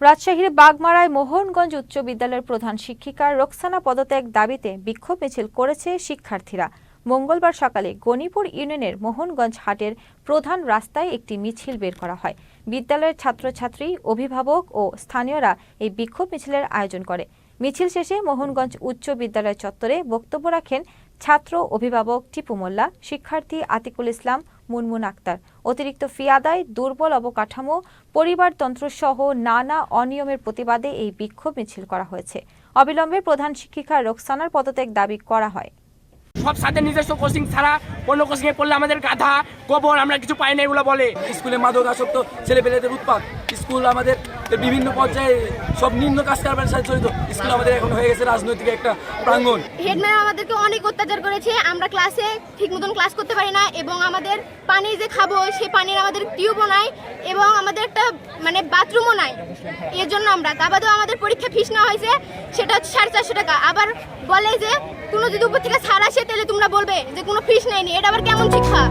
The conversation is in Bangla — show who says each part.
Speaker 1: রাজশাহীর বাগমারায় মোহনগঞ্জ উচ্চ বিদ্যালয়ের প্রধান শিক্ষিকা রোকসানা পদত্যাগ দাবিতে বিক্ষোভ মিছিল করেছে শিক্ষার্থীরা। মঙ্গলবার সকালে গণিপুর ইউনিয়নের মোহনগঞ্জ হাটের প্রধান রাস্তায় একটি মিছিল বের করা হয়। বিদ্যালয়ের ছাত্রছাত্রী, অভিভাবক ও স্থানীয়রা এই বিক্ষোভ মিছিলের আয়োজন করে। মিছিল শেষে মোহনগঞ্জ উচ্চ বিদ্যালয় চত্বরে বক্তব্য রাখেন ছাত্র অভিভাবক টিপু মোল্লা শিক্ষার্থী আতিকুল ইসলাম মুনমুন আক্তার। অতিরিক্ত ফি আদায় দুর্বল অবকাঠামো পরিবারতন্ত্র সহ নানা অনিয়মের প্রতিবাদে এই বিক্ষোভ মিছিল করা হয়েছে। অবিলম্বে প্রধান শিক্ষিকা রোকসানার পদত্যাগ দাবি করা হয়।
Speaker 2: সব সাথে নিজস্ব কোচিং ছাড়া অন্য কোচিং এ পড়লে আমাদের গাধা গোবর আমরা কিছু পাই না এগুলো বলে।
Speaker 3: স্কুলে মাদক আসক্ত ছেলেপেলেদের উৎপাত। স্কুল আমাদের বিভিন্ন পর্যায়ে সব নিম্ন কাজ কারবারের সাথে জড়িত। স্কুল আমাদের এখন হয়ে গেছে রাজনৈতিক একটা প্রাঙ্গণ।
Speaker 4: হেড ম্যাম আমাদেরকে অনেক অত্যাচার করেছে, আমরা ক্লাসে ঠিক মতন ক্লাস করতে পারি না এবং আমাদের পানি যে খাব সেই পানির আমাদের টিউবও নাই এবং আমাদের একটা মানে বাথরুমও নাই। এর জন্য আমরা তাবাদেও আমাদের পরীক্ষা ফিস নেওয়া হয়েছে, সেটা হচ্ছে সাড়ে চারশো টাকা। আবার বলে যে, কোনো যদি উপর থেকে ছাড় আসে, তাহলে তোমরা বলবে যে কোনো ফিস নেয়নি। এটা আবার কেমন শিক্ষা?